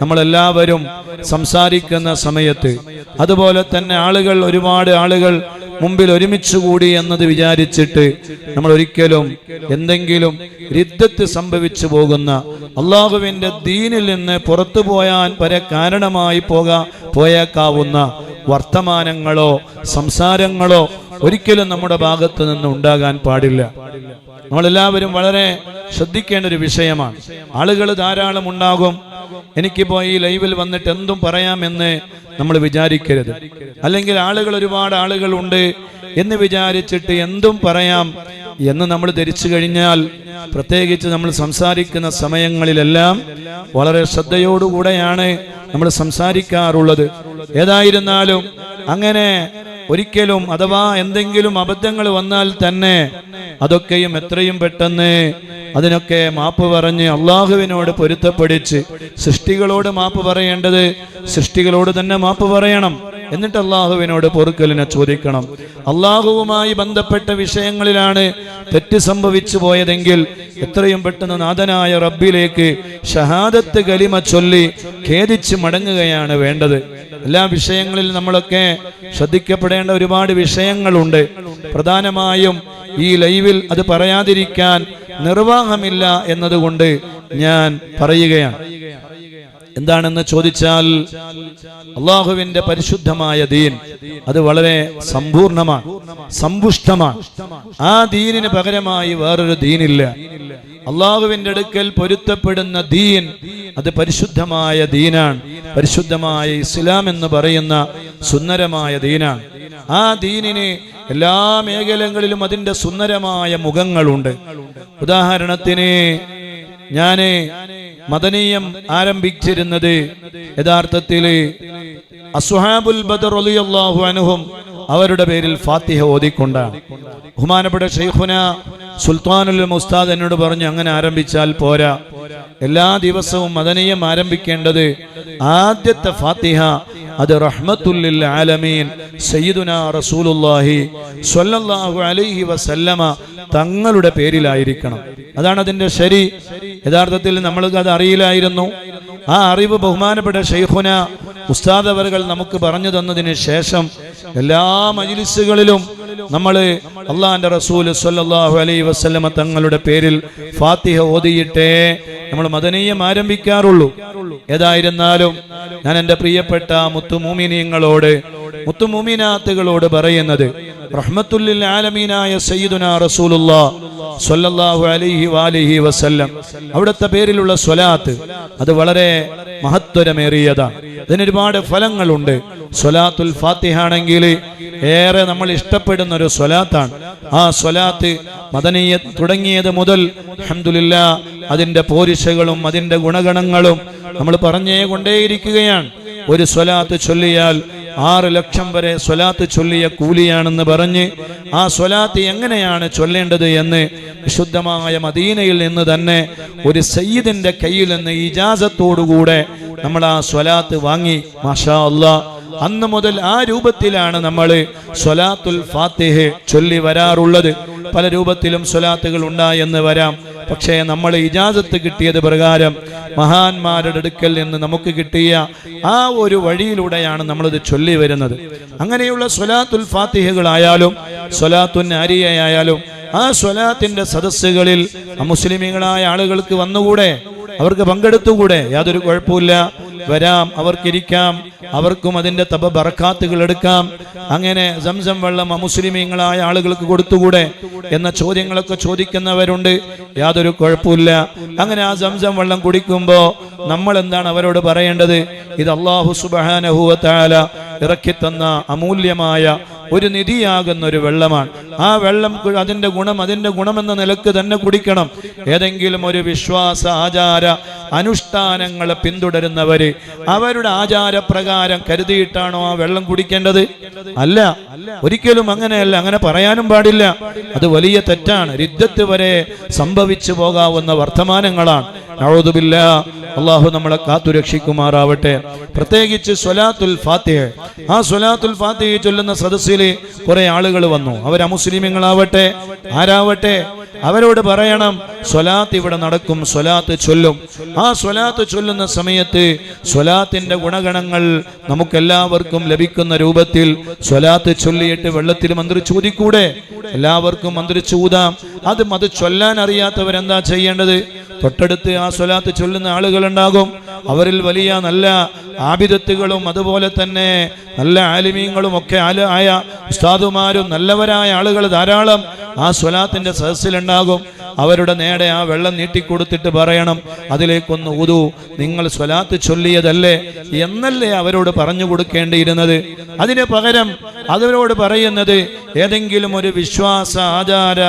നമ്മളെല്ലാവരും സംസാരിക്കുന്ന സമയത്ത് അതുപോലെ തന്നെ ആളുകൾ ഒരുപാട് ആളുകൾ മുമ്പിൽ ഒരുമിച്ച് കൂടി എന്നത് വിചാരിച്ചിട്ട് നമ്മൾ ഒരിക്കലും എന്തെങ്കിലും രിദ്ധത്ത് സംഭവിച്ചു പോകുന്ന അള്ളാഹുവിന്റെ ദീനിൽ നിന്ന് പുറത്തു പോയാൻ വരെ കാരണമായി പോകാ പോയേക്കാവുന്ന വർത്തമാനങ്ങളോ സംസാരങ്ങളോ ഒരിക്കലും നമ്മുടെ ഭാഗത്ത് നിന്ന് ഉണ്ടാകാൻ പാടില്ല. നമ്മളെല്ലാവരും വളരെ ശ്രദ്ധിക്കേണ്ട ഒരു വിഷയമാണ്. ആളുകൾ ധാരാളം ഉണ്ടാകും. എനിക്കിപ്പോ ഈ ലൈവിൽ വന്നിട്ട് എന്തും പറയാമെന്ന് നമ്മൾ വിചാരിക്കരുത്. അല്ലെങ്കിൽ ആളുകൾ ഒരുപാട് ആളുകളുണ്ട് എന്ന് വിചാരിച്ചിട്ട് എന്തും പറയാം എന്ന് നമ്മൾ ധരിച്ചു കഴിഞ്ഞാൽ പ്രത്യേകിച്ച് നമ്മൾ സംസാരിക്കുന്ന സമയങ്ങളിലെല്ലാം വളരെ ശ്രദ്ധയോടുകൂടെയാണ് നമ്മൾ സംസാരിക്കാറുള്ളത്. ഏതായിരുന്നാലും അങ്ങനെ ഒരിക്കലും അഥവാ എന്തെങ്കിലും അബദ്ധങ്ങൾ വന്നാൽ തന്നെ അതൊക്കെയും എത്രയും പെട്ടെന്ന് അതിനൊക്കെ മാപ്പ് പറഞ്ഞ് അള്ളാഹുവിനോട് പൊരുത്തപ്പെടിച്ച് സൃഷ്ടികളോട് മാപ്പ് പറയേണ്ടത് സൃഷ്ടികളോട് തന്നെ മാപ്പ് പറയണം. എന്നിട്ട് അള്ളാഹുവിനോട് പൊറുക്കലിനെ ചോദിക്കണം. അള്ളാഹുവുമായി ബന്ധപ്പെട്ട വിഷയങ്ങളിലാണ് തെറ്റ് സംഭവിച്ചു പോയതെങ്കിൽ എത്രയും പെട്ടെന്ന് നാഥനായ റബ്ബിലേക്ക് ഷഹാദത്ത് കലിമ ചൊല്ലി ഖേദിച്ച് മടങ്ങുകയാണ് വേണ്ടത്. എല്ലാ വിഷയങ്ങളിൽ നമ്മളൊക്കെ ശ്രദ്ധിക്കപ്പെടേണ്ട ഒരുപാട് വിഷയങ്ങളുണ്ട്. പ്രധാനമായും ഈ ലൈവിൽ അത് പറയാതിരിക്കാൻ നിർവാഹമില്ല എന്നതുകൊണ്ട് ഞാൻ പറയുകയാണ്. എന്താണെന്ന് ചോദിച്ചാൽ അള്ളാഹുവിന്റെ പരിശുദ്ധമായ ദീൻ അത് വളരെ സമ്പൂർണമാണ് സമ്പുഷ്ടമാണ്. ആ ദീനിന് പകരമായി വേറൊരു ദീനില്ല. അള്ളാഹുവിന്റെ അടുക്കൽ പൊരുത്തപ്പെടുന്ന ദീൻ അത് പരിശുദ്ധമായ ദീനാണ്. പരിശുദ്ധമായ ഇസ്ലാം എന്ന് പറയുന്ന സുന്ദരമായ ദീനാണ്. ആ ദീനിന് എല്ലാ മേഖലകളിലും അതിന്റെ സുന്ദരമായ മുഖങ്ങളുണ്ട്. ഉദാഹരണത്തിന് ഞാൻ മദനീയം ആരംഭിച്ചിരുന്നത് യഥാർത്ഥത്തിൽ അസുഹാബുൽ ബദർ റളിയല്ലാഹു അൻഹും അവരുടെ പേരിൽ ഫാത്തിഹ ഓതിക്കൊണ്ടാണ്. ബഹുമാനപ്പെട്ട ഷെയ്ഖുന സുൽത്താനുൽ മുസ്താദ് എന്നോട് പറഞ്ഞു അങ്ങനെ ആരംഭിച്ചാൽ പോരാ. എല്ലാ ദിവസവും മദനീയം ആരംഭിക്കേണ്ടത് ആദ്യത്തെ ഫാത്തിഹ അത് റഹ്മത്തുല്ലിൽ ആലമീൻ. സയ്യിദുന റസൂലുള്ളാഹി സ്വല്ലല്ലാഹു അലൈഹി വസല്ലമ തങ്ങളുടെ പേരിലായിരിക്കണം. അതാണ് അതിന്റെ ശരി. യഥാർത്ഥത്തിൽ നമ്മൾക്ക് അത് അറിയില്ലായിരുന്നു. ആ അറിവ് ബഹുമാനപ്പെട്ട ഷെയ്ഖുന ഉസ്താദ് അവറുകൾ നമുക്ക് പറഞ്ഞു തന്നതിന് ശേഷം എല്ലാ മജിലിസുകളിലും നമ്മൾ അള്ളാന്റെ റസൂൽ സല്ലാഹു അലൈ വസല്ലമ തങ്ങളുടെ പേരിൽ ഫാത്തിഹ ഓതിയിട്ടേ നമ്മൾ മദനീയം ആരംഭിക്കാറുള്ളൂ. ഏതായിരുന്നാലും ഞാൻ എന്റെ പ്രിയപ്പെട്ട മുത്തുമൂമിനിയങ്ങളോട് മുത്തുമൂമിനാത്തുകളോട് പറയുന്നത് റഹ്മത്തുല്ലിൽ ആലമീനായ സയ്യിദുന റസൂലുള്ള സ്വല്ലല്ലാഹു അലൈഹി വാലിഹി വസല്ലം. അവിടുത്തെ പേരിലുള്ള സ്വലാത്ത് അത് വളരെ മഹത്വരമേറിയതാണ്. അതിനൊരുപാട് ഫലങ്ങളുണ്ട്. സ്വലാത്തുൽ ഫാത്തിഹ ആണെങ്കിൽ ഏറെ നമ്മൾ ഇഷ്ടപ്പെടുന്ന ഒരു സ്വലാത്താണ് ആ സ്വലാത്ത് മദനീയ തുടങ്ങിയത് മുതൽ അഹമ്മദില്ല അതിന്റെ പോരിശകളും അതിന്റെ ഗുണഗണങ്ങളും നമ്മൾ പറഞ്ഞേ കൊണ്ടേയിരിക്കുകയാണ്. ഒരു സ്വലാത്ത് ചൊല്ലിയാൽ ആറ് ലക്ഷം വരെ സ്വലാത്ത് ചൊല്ലിയ കൂലിയാണെന്ന് പറഞ്ഞ് ആ സ്വലാത്ത് എങ്ങനെയാണ് ചൊല്ലേണ്ടത് എന്ന് വിശുദ്ധമായ മദീനയിൽ നിന്ന് തന്നെ ഒരു സയ്യിദിന്റെ കയ്യിൽ നിന്ന് ഇജാസത്തോടുകൂടെ നമ്മൾ ആ സ്വലാത്ത് വാങ്ങി. മാഷാ അല്ലാ അന്ന് മുതൽ ആ രൂപത്തിലാണ് നമ്മൾ സ്വലാത്തുൽ ഫാത്തിഹ് ചൊല്ലി വരാറുള്ളത്. പല രൂപത്തിലും സ്വലാത്തുകൾ ഉണ്ടായെന്ന് വരാം. പക്ഷേ നമ്മൾ ഇജാസത്ത് കിട്ടിയത് പ്രകാരം മഹാന്മാരുടെ അടുക്കൽ നിന്ന് നമുക്ക് കിട്ടിയ ആ ഒരു വഴിയിലൂടെയാണ് നമ്മളിത് ചൊല്ലി വരുന്നത്. അങ്ങനെയുള്ള സ്വലാത്തുൽ ഫാത്തിഹകളായാലും സ്വലാത്തുൻ ആരിയയായാലും ആ സ്വലാത്തിന്റെ സദസ്സുകളിൽ മുസ്ലിമികളായ ആളുകൾക്ക് വന്നുകൂടെ? അവർക്ക് പങ്കെടുത്തുകൂടെ? യാതൊരു കുഴപ്പമില്ല വരാം. അവർക്കിരിക്കാം. അവർക്കും അതിന്റെ തപ ബറക്കാത്തുകൾ എടുക്കാം. അങ്ങനെ സംസം വെള്ളം അമുസ്ലിമീങ്ങളായ ആളുകൾക്ക് കൊടുത്തുകൂടെ എന്ന ചോദ്യങ്ങളൊക്കെ ചോദിക്കുന്നവരുണ്ട്. യാതൊരു കുഴപ്പമില്ല. അങ്ങനെ ആ സംസം വെള്ളം കുടിക്കുമ്പോൾ നമ്മൾ എന്താണ് അവരോട് പറയേണ്ടത്? ഇത് അള്ളാഹു സുബാനഹുവത്താല താല ഇറക്കിത്തന്ന അമൂല്യമായ ഒരു നിധിയാകുന്ന ഒരു വെള്ളമാണ്. ആ വെള്ളം അതിന്റെ ഗുണം അതിന്റെ ഗുണമെന്ന നിലയ്ക്ക് തന്നെ കുടിക്കണം. ഏതെങ്കിലും ഒരു വിശ്വാസ ആചാര അനുഷ്ഠാനങ്ങൾ പിന്തുടരുന്നവര് അവരുടെ ആചാരപ്രകാരം കരുതിയിട്ടാണോ ആ വെള്ളം കുടിക്കേണ്ടത്? അല്ല. ഒരിക്കലും അങ്ങനെയല്ല. അങ്ങനെ പറയാനും പാടില്ല. അത് വലിയ തെറ്റാണ്. രിദ്ധത്ത് വരെ സംഭവിച്ചു പോകാവുന്ന വർത്തമാനങ്ങളാണ്. അള്ളാഹു നമ്മളെ കാത്തുരക്ഷിക്കുമാറാവട്ടെ പ്രത്യേകിച്ച് സ്വലാത്തുൽ ഫാത്തിഹ. ആ സ്വലാത്തുൽ ഫാത്തിഹ ചൊല്ലുന്ന സദസ്സിൽ കുറെ ആളുകൾ വന്നു. അവർ അമുസ്ലിമീങ്ങളാവട്ടെ ആരാവട്ടെ? അവരോട് പറയണം സ്വലാത്ത് ഇവിടെ നടക്കും സ്വലാത്ത് ചൊല്ലും. ആ സ്വലാത്ത് ചൊല്ലുന്ന സമയത്ത് സ്വലാത്തിന്റെ ഗുണഗണങ്ങൾ നമുക്കെല്ലാവർക്കും ലഭിക്കുന്ന രൂപത്തിൽ സ്വലാത്ത് ചൊല്ലിയിട്ട് വെള്ളത്തിൽ മന്ത്രി ചൂതിക്കൂടെ എല്ലാവർക്കും മന്ത്രി ചൂതാം അത് അത് ചൊല്ലാൻ അറിയാത്തവരെന്താ ചെയ്യേണ്ടത്? തൊട്ടടുത്ത് ആ സ്വലാത്ത് ചൊല്ലുന്ന ആളുകളുണ്ടാകും. അവരിൽ വലിയ നല്ല ആബിദത്തുകളും അതുപോലെ തന്നെ നല്ല ആലിമീങ്ങളും ഒക്കെ ആയ ഉസ്താദുമാരും നല്ലവരായ ആളുകൾ ധാരാളം. ആ സ്വലാത്തിന്റെ സദസ്സിലുണ്ടാകും. അവരുടെ നേടെ ആ വെള്ളം നീട്ടിക്കൊടുത്തിട്ട് പറയണം അതിലേക്കൊന്ന് ഊതു നിങ്ങൾ സ്വലാത്ത് ചൊല്ലിയതല്ലേ എന്നല്ലേ അവരോട് പറഞ്ഞു കൊടുക്കേണ്ടിയിരുന്നത്. അതിന് പകരം അവരോട് പറയുന്നത് ഏതെങ്കിലും ഒരു വിശ്വാസ ആചാര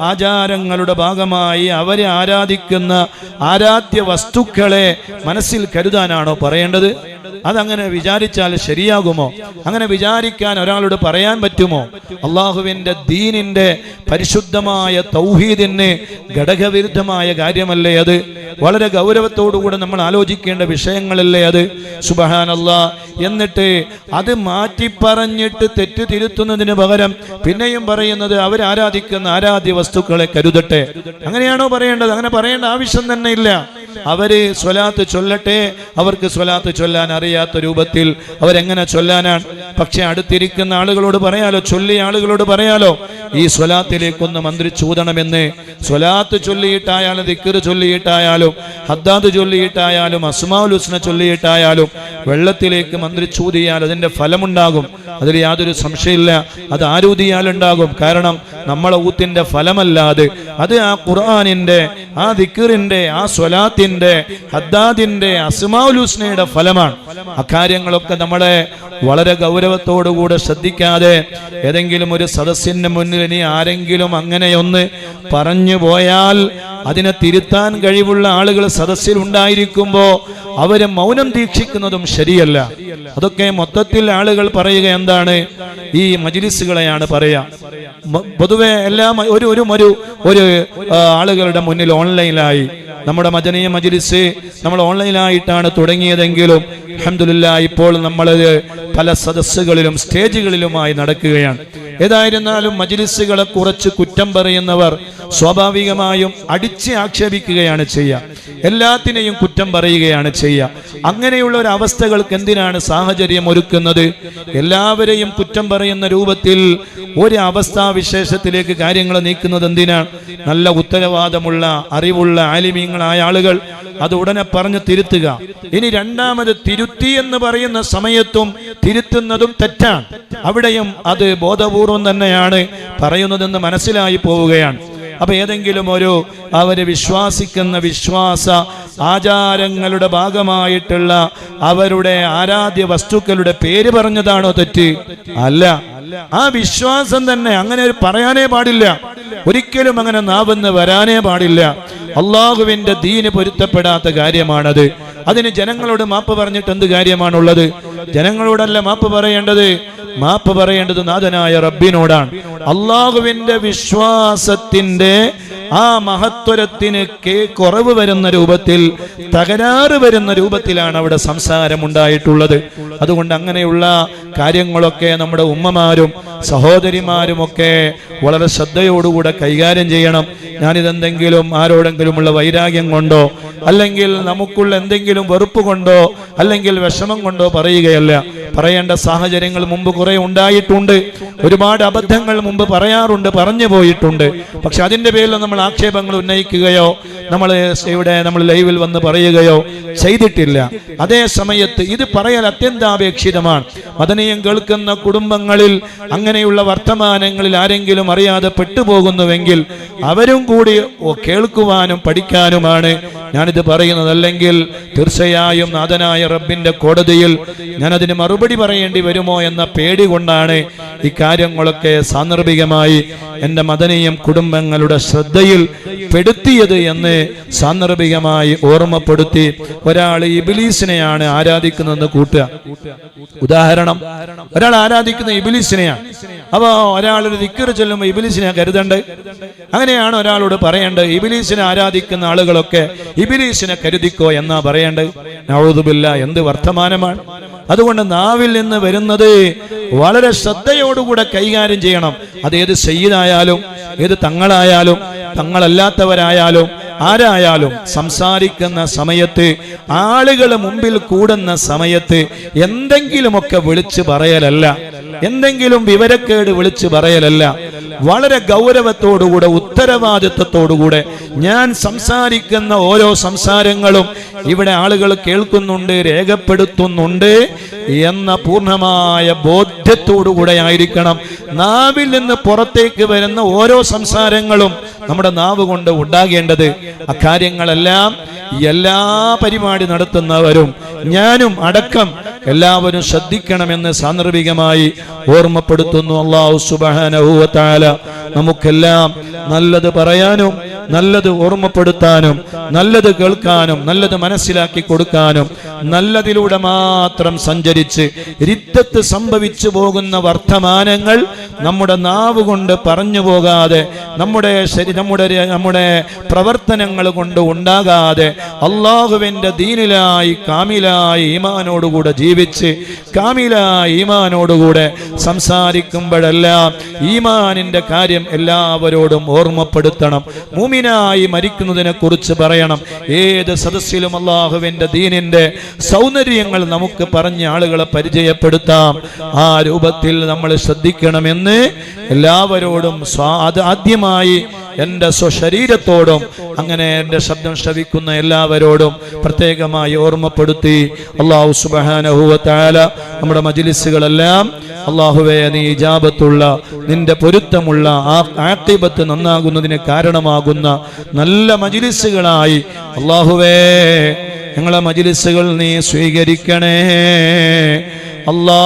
ആചാരങ്ങളുടെ ഭാഗമായി അവരെ ആരാധിക്കുന്ന ആരാധ്യ വസ്തുക്കളെ മനസ്സിൽ കരുതാനാണോ പറയേണ്ടത്? അതങ്ങനെ വിചാരിച്ചാൽ ശരിയാകുമോ? അങ്ങനെ വിചാരിക്കാൻ ഒരാളോട് പറയാൻ പറ്റുമോ? അള്ളാഹുവിന്റെ ദീനിന്റെ പരിശുദ്ധമായ തൗഹീദിന് ഘടകവിരുദ്ധമായ കാര്യമല്ലേ അത്? വളരെ ഗൗരവത്തോടുകൂടെ നമ്മൾ ആലോചിക്കേണ്ട വിഷയങ്ങളല്ലേ അത്? സുബഹാനല്ല. എന്നിട്ട് അത് മാറ്റി പറഞ്ഞിട്ട് തെറ്റ് പകരം പിന്നെയും പറയുന്നത് അവർ ആരാധിക്കുന്ന ആരാധ്യ വസ്തുക്കളെ കരുതട്ടെ. അങ്ങനെയാണോ പറയേണ്ടത്? അങ്ങനെ പറയേണ്ട ആവശ്യം തന്നെ ഇല്ല. അവർ സ്വലാത്ത് ചൊല്ലട്ടെ? അവർക്ക് സ്വലാത്ത് ചൊല്ലാൻ അറിയാത്ത രൂപത്തിൽ അവരെങ്ങനെ ചൊല്ലാനാണ്? പക്ഷെ അടുത്തിരിക്കുന്ന ആളുകളോട് പറയാലോ ചൊല്ലിയ ആളുകളോട് പറയാലോ ഈ സ്വലാത്തിലേക്കൊന്ന് മന്ത്രി ചൂതണമെന്ന്. സ്വലാത്ത് ചൊല്ലിയിട്ടായാലും ദിക്കറ് ചൊല്ലിയിട്ടായാലും ഹദ്ദാദ് ചൊല്ലിയിട്ടായാലും അസ്മാഉൽ ഹുസ്ന ചൊല്ലിയിട്ടായാലും വെള്ളത്തിലേക്ക് മന്ത്രി ചൂതിയാൽ അതിന്റെ ഫലമുണ്ടാകും. അതിൽ യാതൊരു സംശയമില്ല. അത് ആരൂതിയാലുണ്ടാകും കാരണം നമ്മളെ ഊത്തിന്റെ ഫലമല്ലാതെ അത് ആ ഖുർആാനിന്റെ ആ ദിക്കറിന്റെ ആ സ്വലാത്തിന്റെ ഹദ്ദാദിന്റെ അസ്മാഉൽ ഹുസ്നയുടെ ഫലമാണ്. അക്കാര്യങ്ങളൊക്കെ നമ്മളെ വളരെ ഗൗരവത്തോടുകൂടെ ശ്രദ്ധിക്കാതെ ഏതെങ്കിലും ഒരു സദസ്സിന്റെ മുന്നിൽ ഇനി ആരെങ്കിലും അങ്ങനെയൊന്ന് പറഞ്ഞു പോയാൽ അതിനെ തിരുത്താൻ കഴിവുള്ള ആളുകൾ സദസ്സിൽ ഉണ്ടായിരിക്കുമ്പോ അവർ മൗനം ദീക്ഷിക്കുന്നതും ശരിയല്ല. അതൊക്കെ മൊത്തത്തിൽ ആളുകൾ പറയുക എന്താണ്? ഈ മജിലിസുകളെയാണ് പറയാ പൊതുവെ എല്ലാം ഒരു ഒരു ഒരു ഒരു ആളുകളുടെ മുന്നിൽ ഓൺലൈനിലായി. നമ്മുടെ മജനീയ മജിലിസ് നമ്മൾ ഓൺലൈനായിട്ടാണ് തുടങ്ങിയതെങ്കിലും അഹമ്മദില്ല ഇപ്പോൾ നമ്മൾ പല സദസ്സുകളിലും സ്റ്റേജുകളിലുമായി നടക്കുകയാണ്. ഏതായിരുന്നാലും മജിലിസുകളെ കുറച്ച് കുറ്റം പറയുന്നവർ സ്വാഭാവികമായും അടിച്ച് ആക്ഷേപിക്കുകയാണ് ചെയ്യുക. എല്ലാത്തിനെയും കുറ്റം പറയുകയാണ് ചെയ്യുക അങ്ങനെയുള്ള ഒരു അവസ്ഥകൾക്ക് എന്തിനാണ് സാഹചര്യം ഒരുക്കുന്നത്? എല്ലാവരെയും കുറ്റം പറയുന്ന രൂപത്തിൽ ഒരു അവസ്ഥാ വിശേഷത്തിലേക്ക് കാര്യങ്ങൾ നീക്കുന്നത് എന്തിനാണ് നല്ല ഉത്തരവാദമുള്ള അറിവുള്ള ആലിമീങ്ങളായ ആളുകൾ അത് ഉടനെ പറഞ്ഞ് തിരുത്തുക. ഇനി രണ്ടാമത് തിരുത്തി എന്ന് പറയുന്ന സമയത്തും തിരുത്തുന്നതും തെറ്റാണ്. അവിടെയും അത് ബോധപൂർവം തന്നെയാണ് പറയുന്നതെന്ന് മനസ്സിലായി പോവുകയാണ്. അപ്പൊ ഏതെങ്കിലും ഒരു അവർ വിശ്വാസിക്കുന്ന വിശ്വാസ ആചാരങ്ങളുടെ ഭാഗമായിട്ടുള്ള അവരുടെ ആരാധ്യ വസ്തുക്കളുടെ പേര് പറഞ്ഞതാണോ തെറ്റ്? അല്ല. ആ വിശ്വാസം തന്നെ അങ്ങനെ പറയാനേ പാടില്ല. ഒരിക്കലും അങ്ങനെ നാവെന്ന് വരാനേ പാടില്ല. അള്ളാഹുവിന്റെ ദീന് പൊരുത്തപ്പെടാത്ത കാര്യമാണത്. അതിന് ജനങ്ങളോട് മാപ്പ് പറഞ്ഞിട്ട് എന്ത് കാര്യമാണുള്ളത്? ജനങ്ങളോടല്ല മാപ്പ് പറയേണ്ടത്. മാപ്പ് പറയേണ്ടത് നാഥനായ റബ്ബിനോടാണ്. അള്ളാഹുവിന്റെ വിശ്വാസത്തിന്റെ ആ മഹത്വരത്തിന് കേ കുറവ് വരുന്ന രൂപത്തിൽ തകരാറ് വരുന്ന രൂപത്തിലാണ് അവിടെ സംസാരം ഉണ്ടായിട്ടുള്ളത് അതുകൊണ്ട് അങ്ങനെയുള്ള കാര്യങ്ങളൊക്കെ നമ്മുടെ ഉമ്മമാരും സഹോദരിമാരും ഒക്കെ വളരെ ശ്രദ്ധയോടുകൂടെ കൈകാര്യം ചെയ്യണം. ഞാനിതെന്തെങ്കിലും ആരോടെങ്കിലുമുള്ള വൈരാഗ്യം കൊണ്ടോ അല്ലെങ്കിൽ നമുക്കുള്ള എന്തെങ്കിലും വെറുപ്പ് കൊണ്ടോ അല്ലെങ്കിൽ വിഷമം കൊണ്ടോ പറയുകയല്ല. പറയേണ്ട സാഹചര്യങ്ങൾ മുമ്പ് കുറെ ഉണ്ടായിട്ടുണ്ട്. ഒരുപാട് അബദ്ധങ്ങൾ മുമ്പ് പറയാറുണ്ട് പറഞ്ഞു പോയിട്ടുണ്ട്. പക്ഷെ അതിന്റെ പേരിൽ നമ്മൾ ആക്ഷേപങ്ങൾ ഉന്നയിക്കുകയോ നമ്മൾ ഇവിടെ നമ്മൾ ലൈവിൽ വന്ന് പറയുകയോ ചെയ്തിട്ടില്ല. അതേ സമയത്ത് ഇത് പറയൽ അത്യന്താപേക്ഷിതമാണ്. മദനീയം കേൾക്കുന്ന കുടുംബങ്ങളിൽ അങ്ങനെയുള്ള വർത്തമാനങ്ങളിൽ ആരെങ്കിലും അറിയാതെ പെട്ടുപോകുന്നുവെങ്കിൽ അവരും കൂടി കേൾക്കുവാനും പഠിക്കാനുമാണ്. ഞാനിത് പറയുന്നത് അല്ലെങ്കിൽ തീർച്ചയായും നാഥനായ റബ്ബിന്റെ കോടതിയിൽ ഞാനതിന് മറുപടി പറയേണ്ടി വരുമോ എന്ന പേടി കൊണ്ടാണ് ഇക്കാര്യങ്ങളൊക്കെ കാര്യങ്ങളൊക്കെ സാന്ദർഭികമായി എന്റെ മദനീയം കുടുംബങ്ങളുടെ ശ്രദ്ധയിൽ പെടുത്തിയത് എന്ന് സാന്ദർഭികമായി ഓർമ്മപ്പെടുത്തി ഒരാൾ ഇബിലീസിനെയാണ് ആരാധിക്കുന്നതെന്ന് കൂട്ടുക. ഉദാഹരണം ഒരാൾ ആരാധിക്കുന്ന ഇബിലീസിനെയാണ്. ഒരാൾ ഒരു ദിക്കറ് ചൊല്ലുമ്പോൾ ഇബിലീസിനെ കരുതണ്ട്? അങ്ങനെയാണ് ഒരാളോട് പറയേണ്ടത്. ഇബിലീസിനെ ആരാധിക്കുന്ന ആളുകളൊക്കെ ഇബിലീസിനെ കരുതിക്കോ എന്നാ പറയേണ്ടത്? നൗതുബില്ല എന്ത് വർത്തമാനമാണ്? അതുകൊണ്ട് നാവിൽ നിന്ന് വരുന്നത് വളരെ ശ്രദ്ധയോടുകൂടെ കൈകാര്യം ചെയ്യണം. അത് ഏത് സയ്യിദായാലും ഏത് തങ്ങളായാലും തങ്ങളല്ലാത്തവരായാലും ആരായാലും സംസാരിക്കുന്ന സമയത്ത് ആളുകൾ മുമ്പിൽ കൂടുന്ന സമയത്ത് എന്തെങ്കിലുമൊക്കെ വിളിച്ചു പറയലല്ല. എന്തെങ്കിലും വിവരക്കേട് വിളിച്ചു പറയലല്ല. വളരെ ഗൗരവത്തോടുകൂടെ ഉത്തരവാദിത്വത്തോടുകൂടെ ഞാൻ സംസാരിക്കുന്ന ഓരോ സംസാരങ്ങളും ഇവിടെ ആളുകൾ കേൾക്കുന്നുണ്ട് രേഖപ്പെടുത്തുന്നുണ്ട് എന്ന പൂർണമായ ബോധ്യത്തോടുകൂടെ ആയിരിക്കണം. നാവിൽ നിന്ന് പുറത്തേക്ക് വരുന്ന ഓരോ സംസാരങ്ങളും നമ്മുടെ നാവ് കൊണ്ട് ഉണ്ടാകേണ്ടത് അക്കാര്യങ്ങളെല്ലാം എല്ലാ പരിപാടി നടത്തുന്നവരും ഞാനും അടക്കം എല്ലാവരും ശ്രദ്ധിക്കണമെന്ന് സാന്ദർഭികമായി ഓർമ്മപ്പെടുത്തുന്നു. അള്ളാഹു സുബാന നമുക്കെല്ലാം നല്ലത് പറയാനും നല്ലത് ഓർമ്മപ്പെടുത്താനും നല്ലത് കേൾക്കാനും നല്ലത് മനസ്സിലാക്കി കൊടുക്കാനും നല്ലതിലൂടെ മാത്രം സഞ്ചരിച്ച് രിദ്ധത്ത് സംഭവിച്ചു പോകുന്ന വർത്തമാനങ്ങൾ നമ്മുടെ നാവ് കൊണ്ട് പറഞ്ഞു പോകാതെ നമ്മുടെ ശരി നമ്മുടെ നമ്മുടെ പ്രവർത്തനങ്ങൾ കൊണ്ട് ഉണ്ടാകാതെ അള്ളാഹുവിന്റെ ദീനിലായി കാമിലായി ഈമാനോടുകൂടെ ജീവിച്ച് കാമിലായി ഈമാനോടുകൂടെ സംസാരിക്കുമ്പോഴെല്ലാം ഈമാനിന്റെ കാര്യം എല്ലാവരോടും ഓർമ്മപ്പെടുത്തണം. മൂമിനായി മരിക്കുന്നതിനെ കുറിച്ച് പറയണം. ഏത് സദസ്സിലും അള്ളാഹുവിന്റെ ദീനിന്റെ സൗന്ദര്യങ്ങൾ നമുക്ക് പറഞ്ഞ ആളുകളെ പരിചയപ്പെടുത്താം. ആ രൂപത്തിൽ നമ്മൾ ശ്രദ്ധിക്കണമെന്ന് എല്ലാവരോടും അത് ആദ്യമായി എന്റെ സ്വശരീരത്തോടും അങ്ങനെ എന്റെ ശബ്ദം ശ്രവിക്കുന്ന എല്ലാവരോടും പ്രത്യേകമായി ഓർമ്മപ്പെടുത്തി അള്ളാഹു സുബാനഹുവത്താല നമ്മുടെ മജിലിസുകളെല്ലാം അള്ളാഹുവെ നീ ഇജാബത്തുള്ള നിന്റെ പൊരുത്തമുള്ള ആ ആക്തിബത്ത് നന്നാകുന്നതിന് കാരണമാകുന്ന നല്ല മജിലിസുകളായി. അള്ളാഹുവേ ഞങ്ങളെ മജിലിസുകൾ നീ സ്വീകരിക്കണേ. അല്ലാ